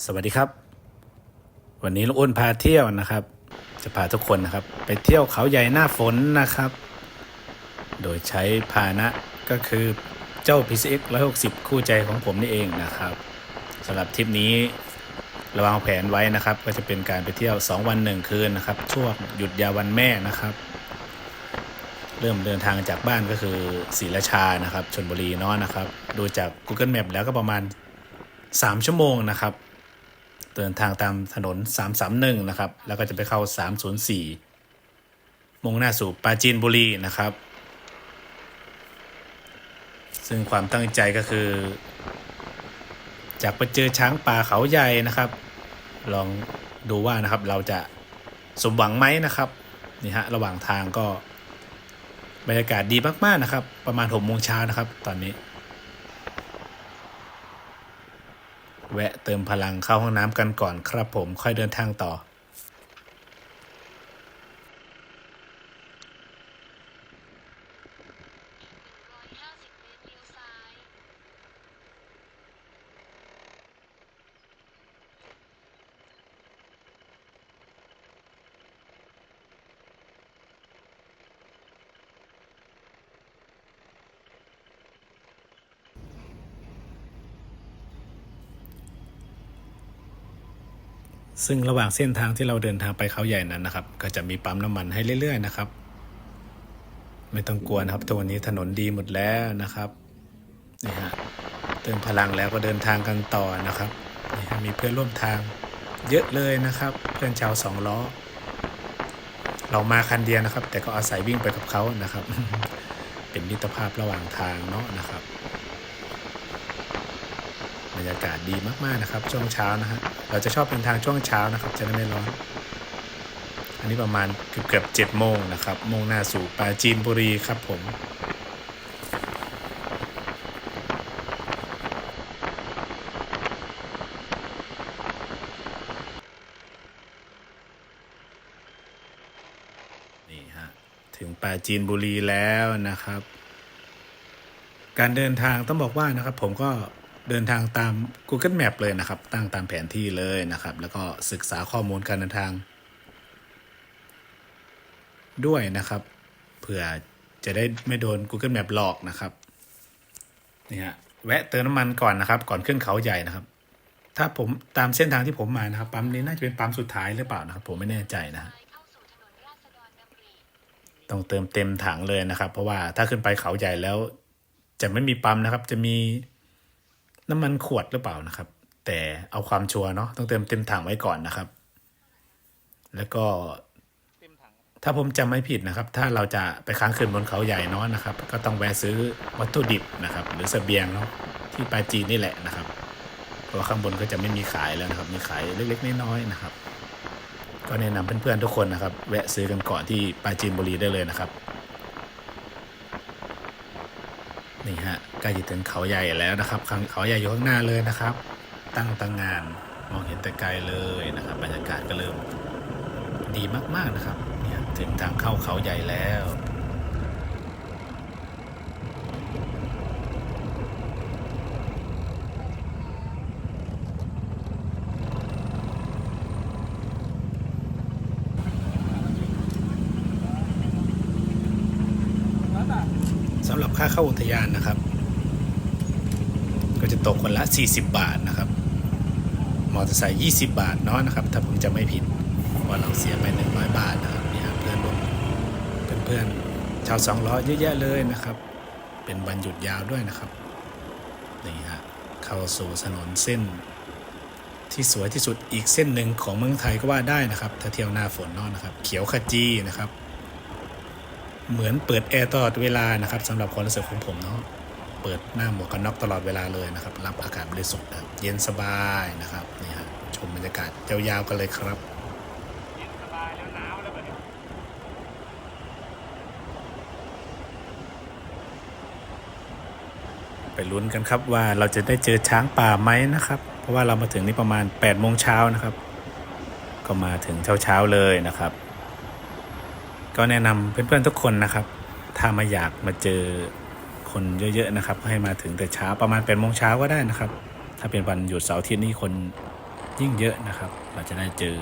สวัสดีครับ วันนี้ลุงอ้นพาเที่ยวนะครับ จะพาทุกคนนะครับ ไปเที่ยวเขาใหญ่หน้าฝนนะครับ โดยใช้พาหนะก็คือเจ้า PCX 160 คู่ใจของผมนี่เองนะครับสำหรับทริปนี้ระวางแผนไว้นะครับ ก็จะเป็นการไปเที่ยว 2 วัน 1 คืนนะครับ ช่วงหยุดยาววันแม่นะครับ เริ่มเดินทางจากบ้านก็คือศรีราชานะครับชนบุรีเนาะนะครับ ดูจาก Google Map แล้วก็ประมาณ 3 ชั่วโมงนะครับ เดินทางตามถนน 331 นะครับ แล้วก็จะไปเข้า 304 มุ่งหน้าสู่ปราจีนบุรีนะครับ ซึ่งความตั้งใจก็คือ จากไปเจอช้างป่าเขาใหญ่นะครับ ลองดูว่านะครับเราจะสมหวังไหมนะครับนี่ฮะระหว่างทางก็บรรยากาศดีมาก ๆ นะครับ ประมาณ6โมงเช้านะครับ ตอนนี้ แวะเติมพลังเข้าห้องน้ำกันก่อนครับผมค่อยเดินทางต่อ 150 เมตรเลี้ยวซ้าย ซึ่งระหว่างเส้นทางที่เราเดินทางไปเขาใหญ่นั้นนะครับ ก็จะมีปั๊มน้ำมันให้เรื่อย ๆ นะครับ ไม่ต้องกลัวนะครับตัวนี้ถนนดีหมดแล้วนะครับนี่ฮะเติมพลังแล้วก็เดินทางกันต่อนะครับนี่ฮะมีเพื่อนร่วมทาง เยอะเลยนะครับ เพื่อนชาวสองล้อ เรามาคันเดียวนะครับ แต่ก็อาศัยวิ่งไปกับเขานะครับ เป็นมิตรภาพระหว่างทางเนาะนะครับบรรยากาศดีมากๆนะครับช่วงเช้านะฮะ เราจะชอบเดินทางช่วงเช้านะครับจะได้ไม่ร้อน อันนี้ประมาณเกือบเกือบเจ็ดโมงนะครับมุ่งหน้าสู่ปราจีนบุรีครับผมนี่ฮะถึงปราจีนบุรีแล้วนะครับ การเดินทางต้องบอกว่านะครับ ผมก็ เดินทางตาม Google Map เลยนะครับ ตั้งตามแผนที่เลยนะครับ แล้วก็ศึกษาข้อมูลการเดินทาง ด้วยนะครับ เผื่อจะได้ไม่โดน Google Map หลอกนะครับนี่ฮะแวะเติมน้ำมันก่อนนะครับ ก่อนขึ้นเขาใหญ่นะครับ ถ้าผมตามเส้นทางที่ผมมานะครับปั๊มนี้น่าจะเป็นปั๊มสุดท้ายหรือเปล่านะครับ ผมไม่แน่ใจนะฮะซ้ายเข้าสู่ถนนราษฎรดำริต้องเติมเต็มถังเลยนะครับ เพราะว่าถ้าขึ้นไปเขาใหญ่แล้ว จะไม่มีปั๊มนะครับ จะมี น้ำมันขวดหรือเปล่านะครับ แต่เอาความชัวร์เนาะต้องเติมเต็มถังไว้ก่อนนะครับ แล้วก็ถ้าผมจำไม่ผิดนะครับ ถ้าเราจะไปค้างคืนบนเขาใหญ่เนาะนะครับ ก็ต้องแวะซื้อวัตถุดิบนะครับ หรือเสบียงเนาะที่ปาจีนนี่แหละนะครับเพราะข้างบนก็จะไม่มีขายแล้วนะครับ มีขายเล็กๆน้อยๆนะครับ ก็แนะนำเพื่อนๆทุกคนนะครับ แวะซื้อกันก่อนที่ปาจีนบุรีได้เลยนะครับ นี่ฮะใกล้จะถึงเขาใหญ่แล้วนะครับเขาใหญ่อยู่ข้างหน้าเลยนะครับ ตั้งตั้งงานมองเห็นแต่ไกลเลยนะครับ บรรยากาศก็เริ่มดีมากๆนะครับเนี่ยถึงทางเข้าเขาใหญ่แล้วสำหรับค่าเข้าอุทยาน คนละ 40 บาทนะครับ มอเตอร์ไซค์20 บาทเนาะนะครับ ถ้าผมจะไม่ผิดว่าเราเสียไป 100 บาทนะครับเนี่ยเพื่อนร่วมเพื่อนๆชาวสองล้อเยอะแยะเลยนะครับ เป็นวันหยุดยาวด้วยนะครับนี่ฮะเข้าสู่ถนนเส้น ที่สวยที่สุดอีกเส้นหนึ่งของเมืองไทยก็ว่าได้นะครับ ถ้าเที่ยวหน้าฝนเนาะนะครับ เขียวขจีนะครับ เหมือนเปิดแอร์ตลอดเวลานะครับสำหรับความรู้สึกของผมเนาะ เปิดหน้าหมวกกันน็อกตลอดเวลาเลยนะครับ รับอากาศบริสุทธิ์เย็นสบายนะครับนี่ฮะชมบรรยากาศยาวๆกันเลยครับไปลุ้นกันครับว่าเราจะได้เจอช้างป่าไหมนะครับ เพราะว่าเรามาถึงนี่ประมาณ8ปดโมงเช้านะครับ ก็มาถึงเช้าๆเลยนะครับ ก็แนะนำเพื่อนๆทุกคนนะครับ ถ้ามาอยากมาเจอ คนเยอะๆนะครับให้มาถึงแต่เช้าประมาณ8ปดโมงเช้าก็ได้นะครับ ถ้าเป็นวันหยุดเสาร์อาทิตย์นี่คนยิ่งเยอะนะครับ เราจะได้เจอ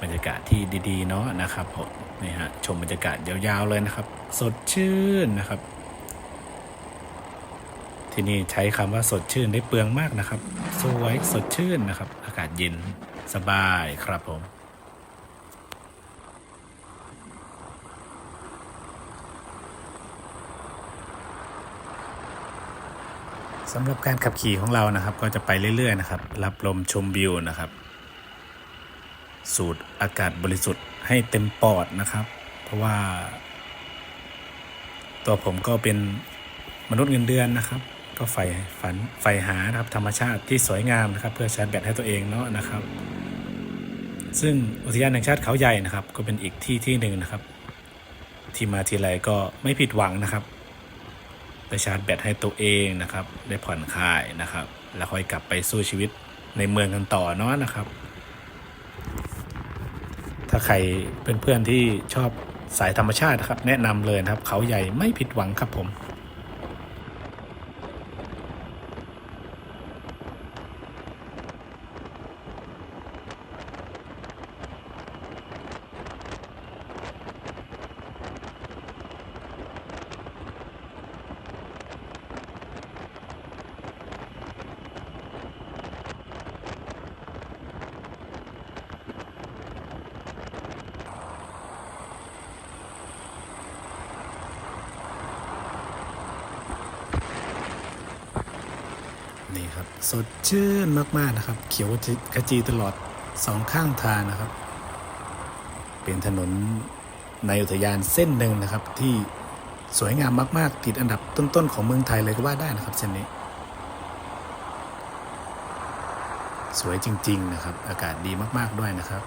บรรยากาศที่ดีๆเนาะนะครับผมนี่ฮะชมบรรยากาศยาวๆเลยนะครับ สดชื่นนะครับ ที่นี่ใช้คำว่าสดชื่นได้เปลืองมากนะครับ สวยสดชื่นนะครับ อากาศเย็นสบายครับผม สำหรับการขับขี่ของเรานะครับ ก็จะไปเรื่อยๆนะครับ รับลมชมวิวนะครับ สูดอากาศบริสุทธิ์ให้เต็มปอดนะครับ เพราะว่า ตัวผมก็เป็นมนุษย์เงินเดือนนะครับ ก็ใฝ่ฝันใฝ่หานะครับธรรมชาติที่สวยงามนะครับ เพื่อชาร์จแบตให้ตัวเองเนาะนะครับ ซึ่งอุทยานแห่งชาติเขาใหญ่นะครับ ก็เป็นอีกที่ที่หนึ่งนะครับ ที่มาทีไรก็ไม่ผิดหวังนะครับ ไปชาร์จแบตให้ตัวเองนะครับ ได้ผ่อนคลายนะครับ แล้วค่อยกลับไปสู้ชีวิตในเมืองกันต่อเนาะนะครับ ถ้าใครเพื่อนๆที่ชอบสายธรรมชาติครับ แนะนำเลยนะครับ เขาใหญ่ไม่ผิดหวังครับผม สดชื่นมากๆนะครับ เขียวขจีตลอดสองข้างทางนะครับ เป็นถนนในอุทยานเส้นหนึ่งนะครับ ที่สวยงามมากๆ ติดอันดับต้นๆของเมืองไทยเลยก็ว่าได้นะครับเส้นนี้ สวยจริง ๆ นะครับ อากาศดีมากๆด้วยนะครับ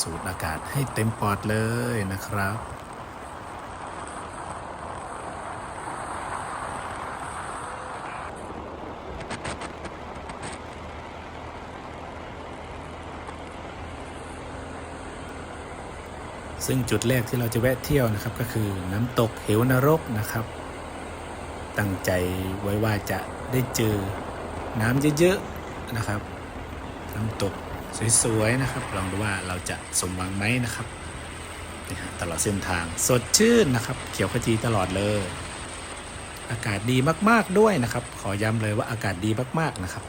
สูดอากาศให้เต็มปอดเลยนะครับ ซึ่งจุดแรกที่เราจะแวะเที่ยวนะครับก็คือน้ำตกเหวนรกนะครับ ตั้งใจไว้ว่าจะได้เจอน้ำเยอะๆนะครับ น้ำตกสวยๆนะครับ ลองดูว่าเราจะสมหวังไหมนะครับตลอดเส้นทางสดชื่นนะครับ เขียวขจีตลอดเลย อากาศดีมากๆด้วยนะครับ ขอย้ำเลยว่าอากาศดีมากๆนะครับ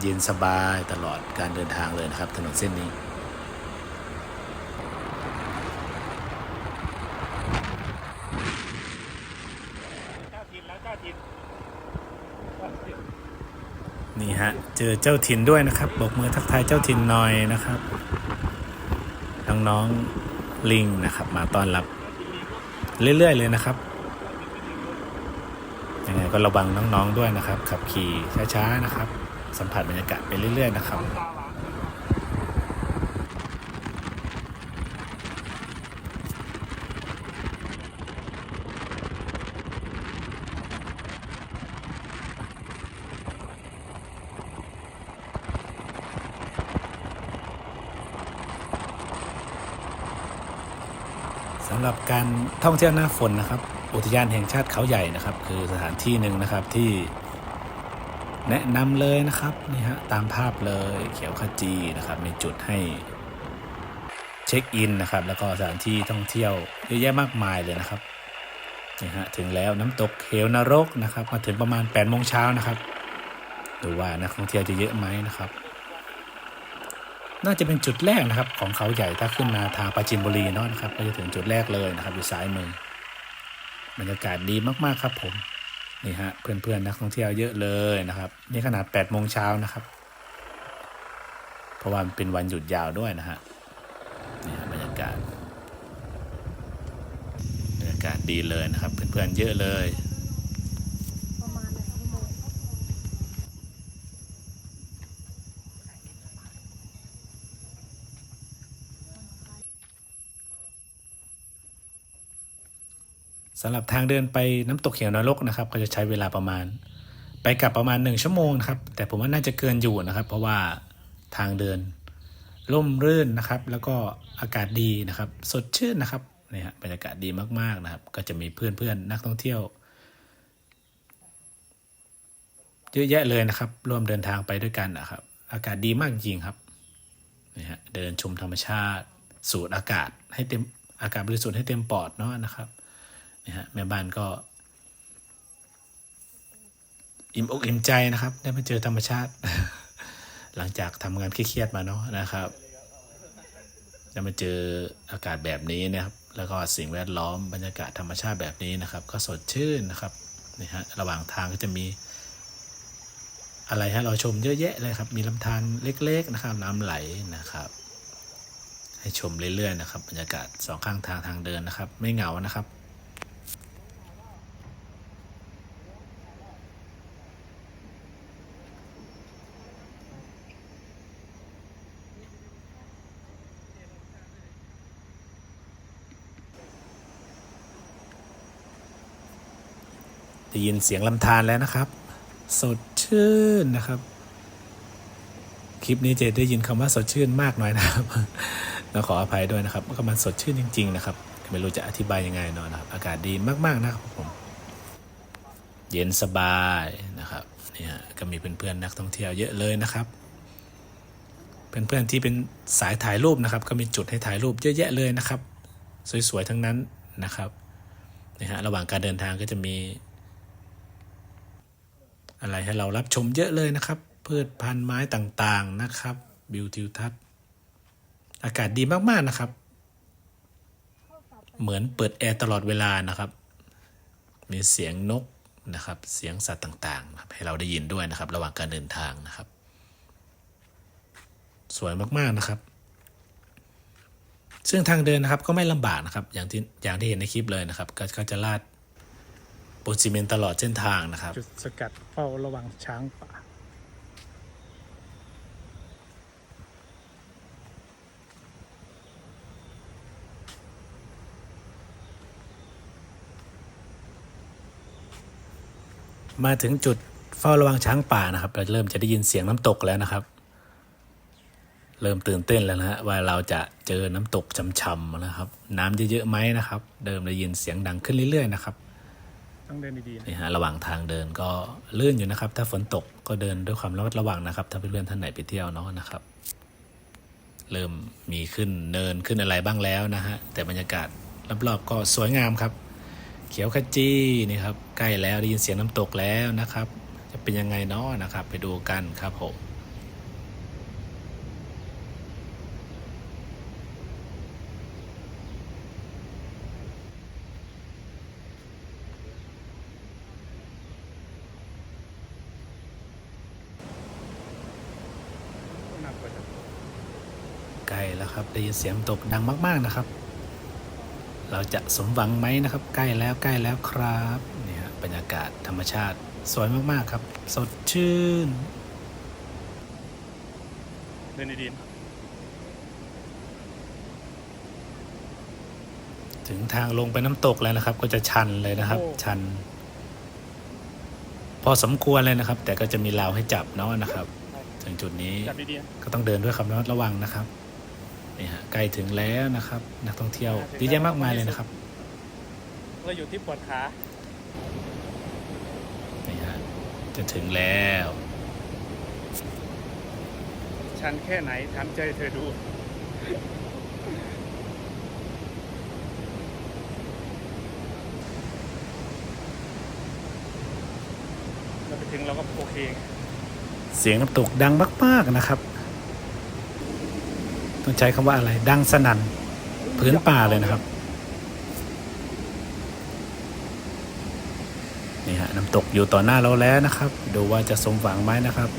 เย็นสบายตลอดการเดินทางเลยนะครับ ถนนเส้นนี้ เจ้าถิ่นแล้วเจ้าถิ่น นี่ฮะ เจอเจ้าถิ่นด้วยนะครับบอกมือทักทายเจ้าถิ่นหน่อยนะครับน้องๆลิงนะครับ มาต้อนรับ เรื่อยๆ เลยนะครับยังไงก็ระวังน้องๆด้วยนะครับ ขับขี่ช้าๆนะครับ สัมผัสบรรยากาศไปเรื่อย ๆ นะครับ สำหรับการท่องเที่ยวหน้าฝนนะครับ อุทยานแห่งชาติเขาใหญ่นะครับ คือสถานที่หนึ่งนะครับที่แนะนำเลยนะครับนี่ฮะตามภาพเลยเขียวขจีนะครับมีจุดให้เช็คอินนะครับ แล้วก็สถานที่ท่องเที่ยวเยอะแยะมากมายเลยนะครับนี่ฮะถึงแล้วน้ำตกเหวนรกนะครับ มาถึงประมาณ8ปดโมงเช้านะครับดูว่านักท่องเที่ยวจะเยอะไหมนะครับ น่าจะเป็นจุดแรกนะครับ ของเขาใหญ่ถ้าขึ้นมาทางปราจินบุรีเนาะนะครับ ก็จะถึงจุดแรกเลยนะครับ อยู่ซ้ายมือบรรยากาศดีมากๆครับ ผมนี่ฮะเพื่อนๆนักท่องเที่ยวเยอะเลยนะครับ นี่ขนาด8ปดโมงเช้านะครับ เพราะว่ามันเป็นวันหยุดยาวด้วยนะฮะนี่ฮะบรรยากาศบรรยากาศดีเลยนะครับ เพื่อนๆเยอะเลย สำหรับทางเดินไปน้ำตกเขียวนรกนะครับ ก็จะใช้เวลาประมาณ ไปกลับประมาณหนึ่งชั่วโมงนะครับ แต่ผมว่าน่าจะเกินอยู่นะครับ เพราะว่าทางเดินร่มรื่นนะครับ แล้วก็อากาศดีนะครับ สดชื่นนะครับเนี่ยฮะบรรยากาศดีมากๆนะครับ ก็จะมีเพื่อนๆนักท่องเที่ยว เยอะแยะเลยนะครับ ร่วมเดินทางไปด้วยกันนะครับ อากาศดีมากจริงครับนี่ฮะเดินชมธรรมชาติ สูดอากาศให้เต็มอากาศบริสุทธิ์ให้เต็มปอดเนาะนะครับ นี่ฮะแม่บ้านก็ อิ่มอกอิ่มใจนะครับ ได้มาเจอธรรมชาติ หลังจากทำงานเครียดมาเนาะนะครับจะมาเจออากาศแบบนี้นะครับ แล้วก็สิ่งแวดล้อมบรรยากาศธรรมชาติแบบนี้นะครับ ก็สดชื่นนะครับนี่ฮะระหว่างทางก็จะมี อะไรให้เราชมเยอะแยะเลยครับ มีลำธารเล็ก ๆ นะครับ น้ำไหลนะครับ ให้ชมเรื่อยๆนะครับ บรรยากาศสองข้างทางทางเดินนะครับ ไม่เหงานะครับ ได้ยินเสียงลำธารแล้วนะครับ สดชื่นนะครับ คลิปนี้จะได้ยินคำว่าสดชื่นมากหน่อยนะครับแล้วขออภัยด้วยนะครับก็มันสดชื่นจริง ๆ นะครับ ไม่รู้จะอธิบายยังไงเนาะนะครับ อากาศดีมากๆนะครับผม เย็นสบายนะครับ เนี่ฮะก็มีเพื่อนๆนักท่องเที่ยวเยอะเลยนะครับ เพื่อนๆที่เป็นสายถ่ายรูปนะครับ ก็มีจุดให้ถ่ายรูปเยอะแยะเลยนะครับ สวยๆทั้งนั้นนะครับนะฮะระหว่างการเดินทางก็จะมี อะไรให้เรารับชมเยอะเลยนะครับ พืชพันธุ์ไม้ต่างๆนะครับบิวทิวทัศน์อากาศดีมากๆนะครับ เหมือนเปิดแอร์ตลอดเวลานะครับ มีเสียงนกนะครับ เสียงสัตว์ต่างๆ ให้เราได้ยินด้วยนะครับ ระหว่างการเดินทางนะครับ สวยมากๆนะครับ ซึ่งทางเดินนะครับก็ไม่ลำบากนะครับ อย่างที่อย่างที่เห็นในคลิปเลยนะครับ ก็จะลาด ปูนซีเมนต์ตลอดเส้นทางนะครับ จุดสกัดเฝ้าระวังช้างป่า มาถึงจุดเฝ้าระวังช้างป่านะครับเราเริ่มจะได้ยินเสียงน้ำตกแล้วนะครับ เริ่มตื่นเต้นแล้วนะฮะว่าเราจะเจอน้ำตกช่ำๆนะครับ น้ำเยอะๆไหมนะครับ เดิมได้ยินเสียงดังขึ้นเรื่อยๆนะครับ ต้องเดินดีๆนะฮะระหว่างทางเดินก็ลื่นอยู่นะครับ ถ้าฝนตกก็เดินด้วยความระมัดระวังนะครับ ถ้าเพื่อนๆท่านไหนไปเที่ยวเนาะนะครับ เริ่มมีขึ้นเนินขึ้นอะไรบ้างแล้วนะฮะแต่บรรยากาศรอบๆก็สวยงามครับ เขียวขจีนี่ครับใกล้แล้วได้ยินเสียงน้ำตกแล้วนะครับ จะเป็นยังไงเนาะนะครับ ไปดูกันครับผม หนักกว่าจะ ใกล้แล้วครับได้ยินเสียงน้ำตกดังมาก ๆนะครับ เราจะสมหวังไหมนะครับ ใกล้แล้วใกล้แล้วครับนี่ฮะบรรยากาศธรรมชาติสวยมากๆครับ สดชื่นเดินดีๆนะถึงทางลงไปน้ำตกแล้วนะครับ ก็จะชันเลยนะครับ ชัน พอสมควรเลยนะครับ แต่ก็จะมีราวให้จับเนาะนะครับ ถึงจุดนี้จับดีๆนะก็ต้องเดินด้วยความระมัดระวังนะครับ นี่ฮะใกล้ถึงแล้วนะครับ นักท่องเที่ยวเยอะแยะมากมายเลยนะครับ เราอยู่ที่ปวดขานี่ฮะจะถึงแล้ว ชันแค่ไหนทำใจเธอดู เราไปถึงเราก็โอเคไงเสียงน้ำตกดังมาก ๆ นะครับ ต้องใช้คำว่าอะไร ดังสนั่นพื้นป่าเลยนะครับ นี่ฮะน้ำตกอยู่ต่อหน้าเราแล้วนะครับ ดูว่าจะสมหวังไหมนะครับ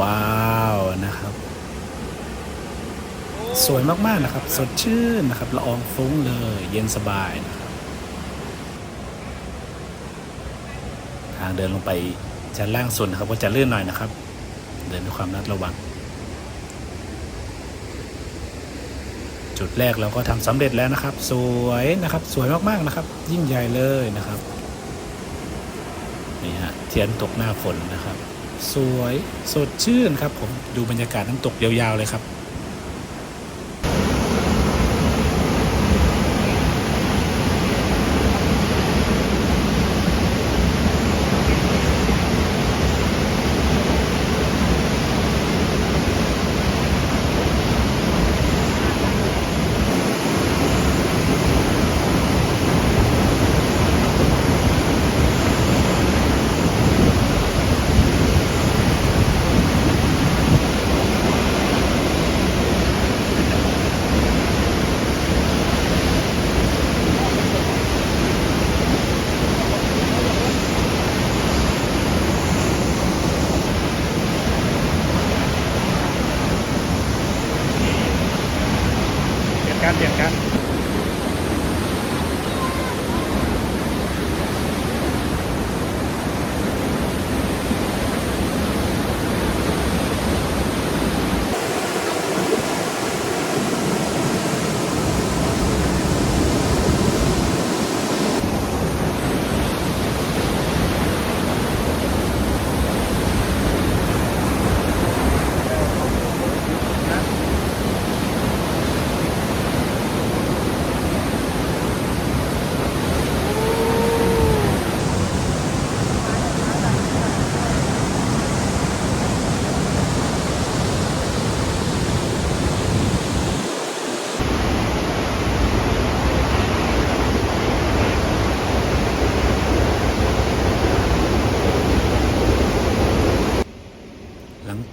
ว้าวนะครับ สวยมากๆนะครับ สดชื่นนะครับละอองฟุ้งเลย เย็นสบายนะครับ ทางเดินลงไปชั้นล่างสุดนะครับ ก็จะลื่นหน่อยนะครับ เดินด้วยความระมัดระวัง จุดแรกเราก็ทำสำเร็จแล้วนะครับ สวยนะครับ สวยมากๆนะครับ ยิ่งใหญ่เลยนะครับนี่ฮะเทียนตกหน้าฝนนะครับ สวยสดชื่นครับผมดูบรรยากาศน้ำตกยาวๆเลยครับ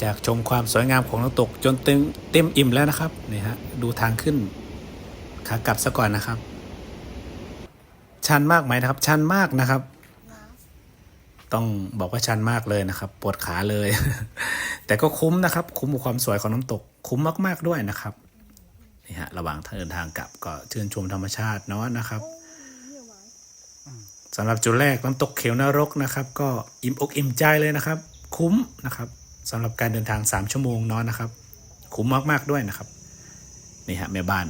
าก ชมความสวยงามของน้ำตกจนเต็มเต็มอิ่มแล้วนะครับนี่ฮะดูทางขึ้นขากลับซะก่อนนะครับ ชันมากไหมนะครับ ชันมากนะครับ ต้องบอกว่าชันมากเลยนะครับ ปวดขาเลย แต่ก็คุ้มนะครับ คุ้มกับความสวยของน้ำตก คุ้มมาก ๆด้วยนะครับนี่ฮะระหว่างทางเดินทางกลับก็ชื่นชมธรรมชาติเนาะนะครับสำหรับจุดแรกน้ำตกเขียวนรกนะครับ ก็อิ่มอกอิ่มใจเลยนะครับ คุ้มนะครับ สำหรับการเดินทาง 3 ชั่วโมงเนาะนะครับ คุ้มมาก ๆ ด้วยนะครับ นี่ฮะแม่บ้าน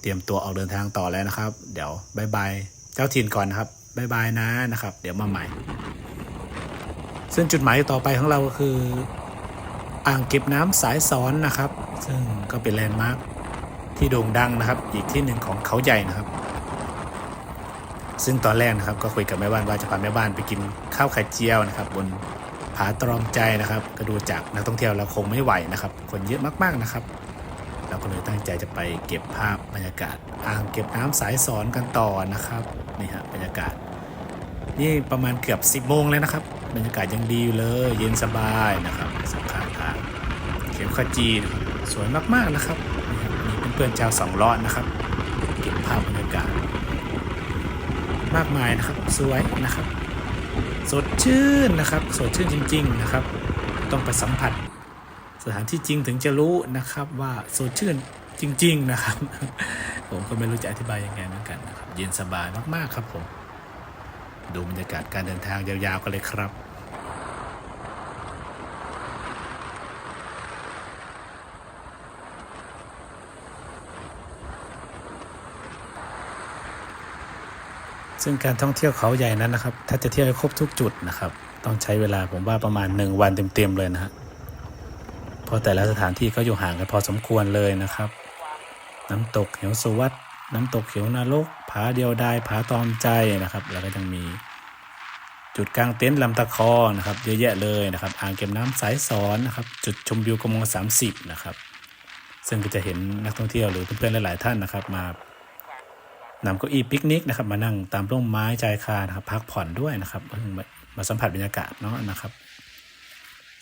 เตรียมตัวออกเดินทางต่อแล้วนะครับ เดี๋ยวบายบายเจ้าถิ่นก่อนนะครับบายบายนะนะครับ เดี๋ยวมาใหม่ ซึ่งจุดหมายต่อไปของเราก็คือ อ่างเก็บน้ำสายซ้อนนะครับ ซึ่งก็เป็นแลนด์มาร์คที่โด่งดังนะครับ อีกที่หนึ่งของเขาใหญ่นะครับ ซึ่งตอนแรกนะครับก็คุยกับแม่บ้านว่าจะพาแม่บ้านไปกินข้าวไข่เจียวนะครับ บน ผาตรอมใจนะครับก็ดูจากนักท่องเที่ยวเราคงไม่ไหวนะครับ คนเยอะมากๆนะครับ เราก็เลยตั้งใจจะไปเก็บภาพบรรยากาศอ่างเก็บน้ำสายสอนกันต่อนะครับนี่ฮะบรรยากาศนี่ประมาณเกือบ 10โมงแล้วนะครับ บรรยากาศยังดีอยู่เลยเย็นสบายนะครับสองขางทางเขียวขจีสวยมากๆนะครับนี่ครับมีเพื่อนๆชาวสองล้อนะครับ เก็บภาพบรรยากาศ มากมายนะครับสวยนะครับ สดชื่นนะครับ สดชื่นจริง ๆนะครับ ต้องไปสัมผัส สถานที่จริงถึงจะรู้นะครับว่าสดชื่นจริง ๆนะครับ ผมก็ไม่รู้จะอธิบายยังไงเหมือนกันนะครับ เย็นสบายมากๆครับผม ดูบรรยากาศการเดินทางยาวๆกันเลยครับ ซึ่งการท่องเที่ยวเขาใหญ่นั้นนะครับ ถ้าจะเที่ยวให้ครบทุกจุดนะครับ ต้องใช้เวลาผมว่าประมาณ 1 วันเต็มๆเลยนะฮะเพราะแต่ละสถานที่ก็อยู่ห่างกันพอสมควรเลยนะครับ น้ำตกเหวสวัตน้ำตกเขียวนรกผาเดียวดายผาตอมใจนะครับ แล้วก็ยังมีจุดกลางเต็นท์ลำตะคอนะครับ เยอะแยะเลยนะครับอ่างเก็บน้ำสายสอนนะครับ จุดชมวิวกมสามสิบนะครับ ซึ่งก็จะเห็นนักท่องเที่ยวหรือเพื่อนๆหลายๆท่านนะครับ มา นำเก้าอี้ปิกนิกนะครับ มานั่งตามร่มไม้ชายคานะครับ พักผ่อนด้วยนะครับมามาสัมผัสบรรยากาศเนาะนะครับ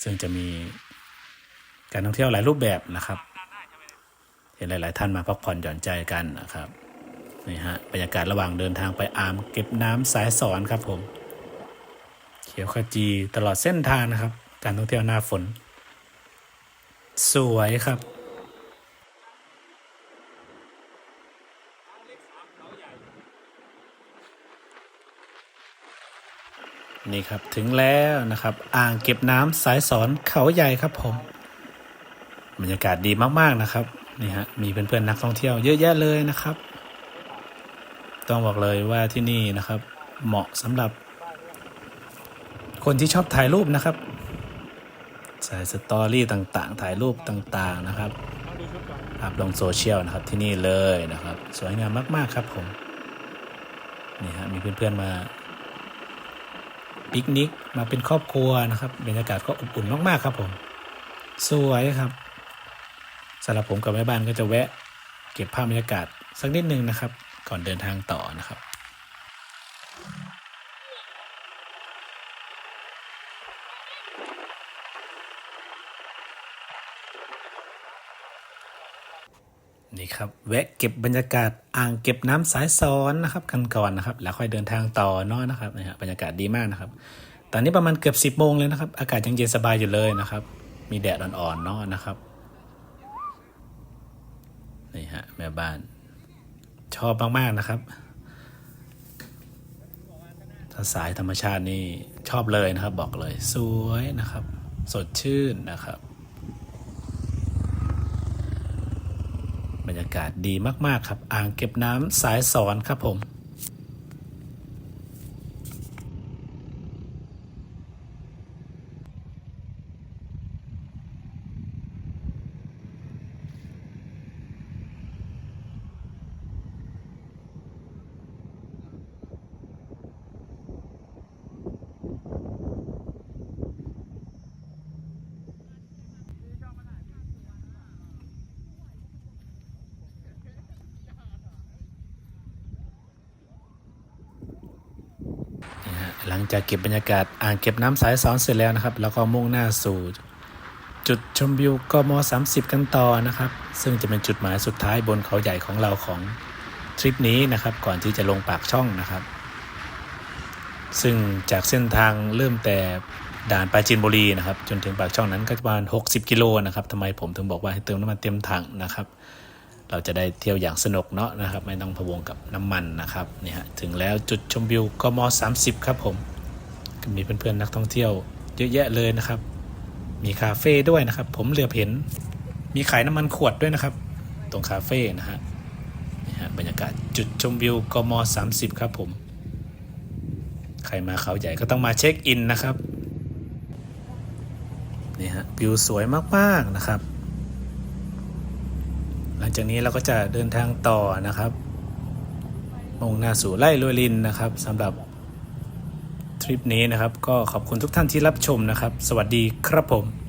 ซึ่งจะมีการท่องเที่ยวหลายรูปแบบนะครับ เห็นหลาย ๆ ท่านมาพักผ่อนหย่อนใจกันนะครับนี่ฮะบรรยากาศระหว่างเดินทางไปอ่างเก็บน้ำสายสอนครับผม เขียวขจีตลอดเส้นทางนะครับ การท่องเที่ยวหน้าฝน สวยครับ นี่ครับถึงแล้วนะครับ อ่างเก็บน้ำสายสอนเขาใหญ่ครับผม บรรยากาศดีมากๆนะครับนี่ฮะมีเพื่อนๆนักท่องเที่ยวเยอะแยะเลยนะครับ ต้องบอกเลยว่าที่นี่นะครับ เหมาะสำหรับ คนที่ชอบถ่ายรูปนะครับใส่สตอรี่ต่างๆ ถ่ายรูปต่างๆนะครับอัพลงโซเชียลนะครับที่นี่เลยนะครับ สวยงามมากๆครับผมนี่ฮะมีเพื่อนๆมา ปิกนิกมาเป็นครอบครัวนะครับบรรยากาศก็อบอุ่นมากๆครับผม สวยครับสำหรับผมกับแม่บ้านก็จะแวะ เก็บภาพบรรยากาศสักนิดนึงนะครับ ก่อนเดินทางต่อนะครับ นี่ครับแวะเก็บบรรยากาศอ่างเก็บน้ำสายซ้อนนะครับกันก่อนนะครับ แล้วค่อยเดินทางต่อเนาะนะครับนะฮะบรรยากาศดีมากนะครับ ตอนนี้ประมาณเกือบ10โมงเลยนะครับ อากาศยังเย็นสบายอยู่เลยนะครับ มีแดดอ่อนๆเนาะนะครับนี่ฮะแม่บ้านชอบมากๆนะครับถ้าสายธรรมชาตินี่ชอบเลยนะครับ บอกเลย สวยนะครับ สดชื่นนะครับ บรรยากาศดีมากๆครับ อ่างเก็บน้ำสายสอนครับผม หลังจากเก็บบรรยากาศอ่างเก็บน้ำสายสอนเสร็จแล้วนะครับ แล้วก็มุ่งหน้าสู่จุดชมวิวกม30 กันต่อนะครับ ซึ่งจะเป็นจุดหมายสุดท้ายบนเขาใหญ่ของเราของทริปนี้นะครับ ก่อนที่จะลงปากช่องนะครับ ซึ่งจากเส้นทางเริ่มแต่ด่านปราจีนบุรีนะครับ จนถึงปากช่องนั้นก็ประมาณ 60 กิโลนะครับทำไมผมถึงบอกว่าให้เติมน้ำมันเต็มถังนะครับ เราจะได้เที่ยวอย่างสนุกเนาะนะครับ ไม่ต้องพะวงกับน้ำมันนะครับเนี่ยฮะถึงแล้วจุดชมวิวกม30 ครับผมก็มีเพื่อนๆนักท่องเที่ยวเยอะแยะเลยนะครับ มีคาเฟ่ด้วยนะครับ ผมเหลือเห็น มีขายน้ำมันขวดด้วยนะครับ ตรงคาเฟ่นะฮะนี่ฮะบรรยากาศจุดชมวิวกม30 ครับผม ใครมาเขาใหญ่ก็ต้องมาเช็คอินนะครับนี่ฮะวิวสวยมากๆนะครับ หลังจากนี้เราก็จะเดินทางต่อนะครับมุ่งหน้าสู่ไร่ลวยลินนะครับสำหรับทริปนี้นะครับ ก็ขอบคุณทุกท่านที่รับชมนะครับ สวัสดีครับผม